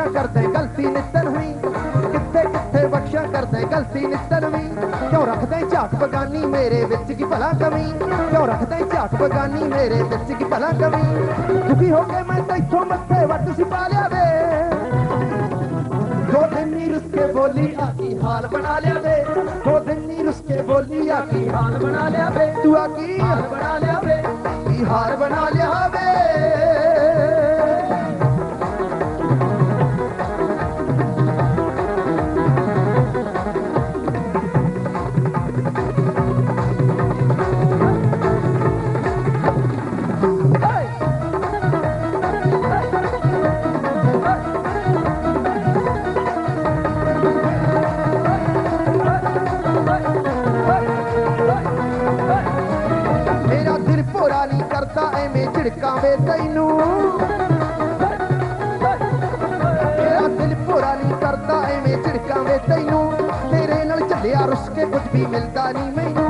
बख्शा कर दे गलती नितन हुई। कितने कितने बख्शा कर दे गलती नितन हुई। क्यों रख दे झाट बगानी मेरे बिच की भला कमी? क्यों रख दे झाट बगानी मेरे बिच की भला कमी? दुखी हो गए मैं तो इतों मत्थे वट सी पा लिया वे दो दिन नी रुसके बोली आकी हाल बना लिया वे दो दिन नी रुसके बोली आकी हाल बना लिया वे तू आकी हाल बना लिया वे हाल बना लिया ਝਿੜਕਾਂ ਵੇ ਤੈਨੂੰ। ਮੇਰਾ ਦਿਲ ਭੋਰਾ ਨਹੀਂ ਕਰਦਾ, ਐਵੇਂ ਝਿੜਕਾਂ ਵੇ ਤੈਨੂੰ। ਤੇਰੇ ਨਾਲ ਝੱਲਿਆ ਰੁੱਸ ਕੇ ਕੁਝ ਵੀ ਮਿਲਦਾ ਨਹੀਂ ਮੈਨੂੰ।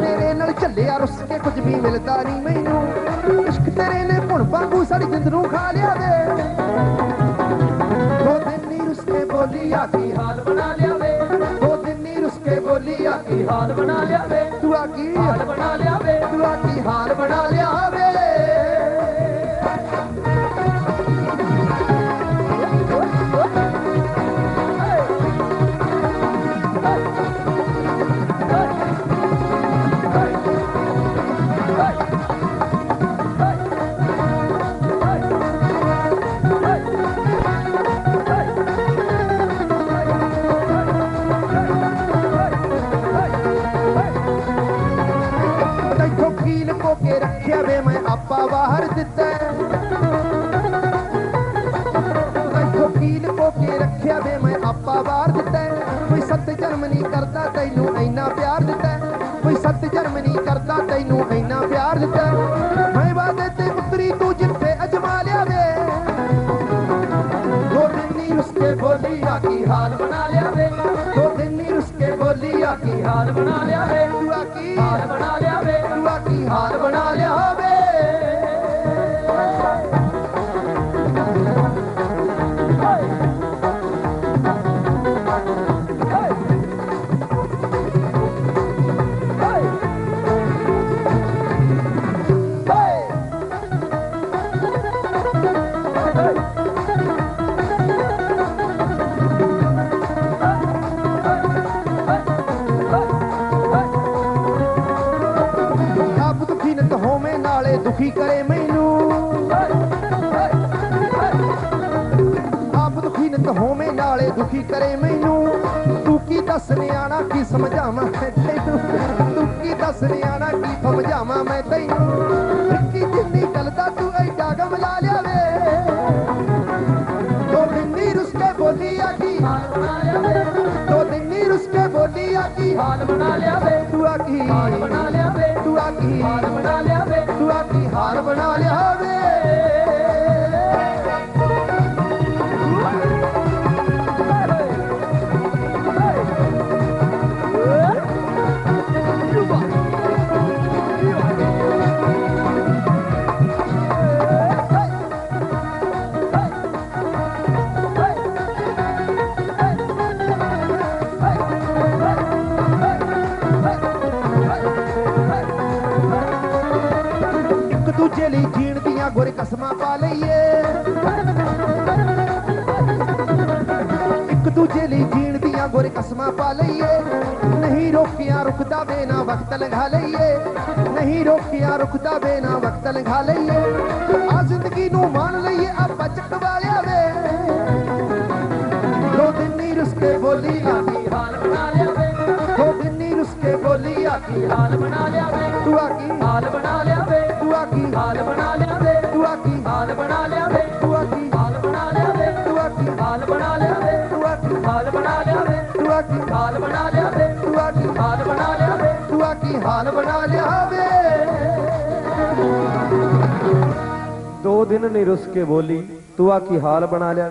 ਤੇਰੇ ਨਾਲ ਝੱਲਿਆ ਰੁੱਸ ਕੇ ਕੁਝ ਵੀ ਮਿਲਦਾ ਨਹੀਂ ਮੈਨੂੰ। ਇਸ਼ਕ ਤੇਰੇ ਨੇ ਭੁਣ ਵਾਂਗੂ ਸਾਡੀ ਜਿੰਦ ਨੂੰ ਖਾ ਲਿਆ ਵੇ। ਦੋ ਦਿਨ ਨੀ ਰੁੱਸ ਕੇ ਬੋਲੀ ਆ ਕੀ ਹਾਲ ਬਣਾ ਲਿਆ ਵੇ। ਦੋ ਦਿਨ ਨੀ ਰੁੱਸ ਕੇ ਬੋਲੀ ਆ ਕੀ ਹਾਲ ਬਣਾ ਲਿਆ ਵੇ। ਤੂੰ ਆ ਕੀ ਹਾਲ ਬਣਾ ਲਿਆ ਬਾਹਰ ਦਿੱਤਾ ਤੈਥੋਂ ਕੀ ਲੁਕੋ ਕੇ ਰੱਖਿਆ ਵੇ ਮੈਂ ਆਪਾ ਬਾਹਰ ਦਿੱਤਾ ਕੋਈ ਸੱਤ ਜਨਮ ਨਹੀਂ ਕਰਦਾ, ਤੈਨੂੰ ਇੰਨਾ ਪਿਆਰ ਦਿੱਤਾ ਕੋਈ ਸੱਤ ਜਨਮ ਨਹੀਂ ਕਰਦਾ, ਤੈਨੂੰ ਇੰਨਾ ਪਿਆਰ ਦਿੱਤਾ ਮੈਂ ਵਾਦੇ ਤੇ ਉਤਰੀ ਤੂੰ ਜਿੱਥੇ ਅਜਮਾ ਲਿਆ ਵੇ। ਦੋ ਦਿਨ ਨੀ ਰੁੱਸ ਬੋਲੀ, ਆ ਕੀ ਹਾਲ ਬਣਾ ਲਿਆ ਵੇ। ਦੋ ਦਿਨ ਨੀ ਰੁੱਸ ਬੋਲੀ, ਆ ਕੀ ਹਾਲ ਬਣਾ ਲਿਆ ਵੇ। ਤੂੰ ਆ ਕੀ ਹਾਲ ਬਣਾ ਲਿਆ ਦੁਖੀ ਕਰੇ ਮੈਨੂੰ। ਆਪ ਦੁਖੀ ਨਤ ਹੋਵੇਂ ਨਾਲੇ ਦੁਖੀ ਕਰੇ ਮੈਨੂੰ। ਤੂੰ ਕੀ ਦੱਸ ਨਿਆਣਾ ਕੀ ਸਮਝਾਵਾਂ ਮੈਂ ਤੈਨੂੰ? ਤੂੰ ਕੀ ਦੱਸ ਨਿਆਣਾ ਕੀ ਸਮਝਾਵਾਂ ਮੈਂ ਤੈਨੂੰ? ਰਿੱਕੀ ਜਿੰਨੀ ਗੱਲ ਦਾ ਤੂੰ ਐਡਾ ਗਮ ਲਾ ਲਿਆ ਵੇ। ਦੋ ਦਿਨ ਨੀ ਰੁੱਸ ਕੇ ਬੋਲੀ ਆ ਕੀ? ਹਾਲ ਬਣਾ ਲਿਆ ਵੇ ਦੋ ਦਿਨ ਨੀ ਰੁੱਸ ਕੇ ਬੋਲੀ ਆ ਕੀ? ਹਾਲ ਬਣਾ ਲਿਆ ਵੇ। ਤੂੰ ਆ ਕੀ? ਹਾਲ ਬਣਾ ਲਿਆ ਵੇ। ਤੂੰ ਆ ਕੀ? ਹਾਲ ਬਣਾ ਲਿਆ Para, para, para. ਦੂਜੇ ਲਈ ਜੀਣ ਦੀਆਂ ਗੁਰ ਕਸਮਾਂ ਪਾ ਲਈਏ। ਇੱਕ ਦੂਜੇ ਲਈ ਜੀਣ ਦੀਆਂ ਗੁਰ ਕਸਮਾਂ ਪਾ ਲਈਏ। ਨਹੀਂ ਰੋਕਿਆ ਰੁਕਦਾ ਵੇ ਨਾ ਵਕਤ ਲੰਘਾ ਲਈਏ। ਨਹੀਂ ਰੋਕਿਆ ਰੁਕਦਾ ਵੇ ਨਾ ਵਕਤ ਲੰਘਾ ਲਈਏ। ਬੋਲੀ ਆ ਕੀ ਹਾਲ ਬਣਾ ਲਿਆ ਵੇ ਤੂੰ ਆ ਕੀ ਹਾਲ ਬਣਾ ਲਿਆ ਵੇ ਤੂੰ ਆ ਕੀ ਹਾਲ ਬਣਾ ਲਿਆ ਵੇ ਤੂੰ ਆ ਕੀ ਹਾਲ ਬਣਾ ਲਿਆ ਵੇ ਤੂੰ ਆ ਕੀ ਹਾਲ ਬਣਾ ਲਿਆ ਵੇ ਤੂੰ ਆ ਕੀ ਹਾਲ ਬਣਾ ਲਿਆ ਵੇ ਤੂੰ ਆ ਕੀ ਹਾਲ ਬਣਾ ਲਿਆ ਵੇ ਤੂੰ ਆ ਕੀ ਹਾਲ ਬਣਾ ਲਿਆ ਵੇ ਤੂੰ ਆ ਕੀ ਹਾਲ ਬਣਾ ਲਿਆ ਵੇ ਤੂੰ ਆ ਕੀ ਹਾਲ ਬਣਾ ਲਿਆ ਵੇ ਦੋ ਦਿਨ ਨਹੀਂ ਰੁੱਸ ਕੇ ਬੋਲੀ ਤੂੰ ਆ ਕੀ ਹਾਲ ਬਣਾ ਲਿਆ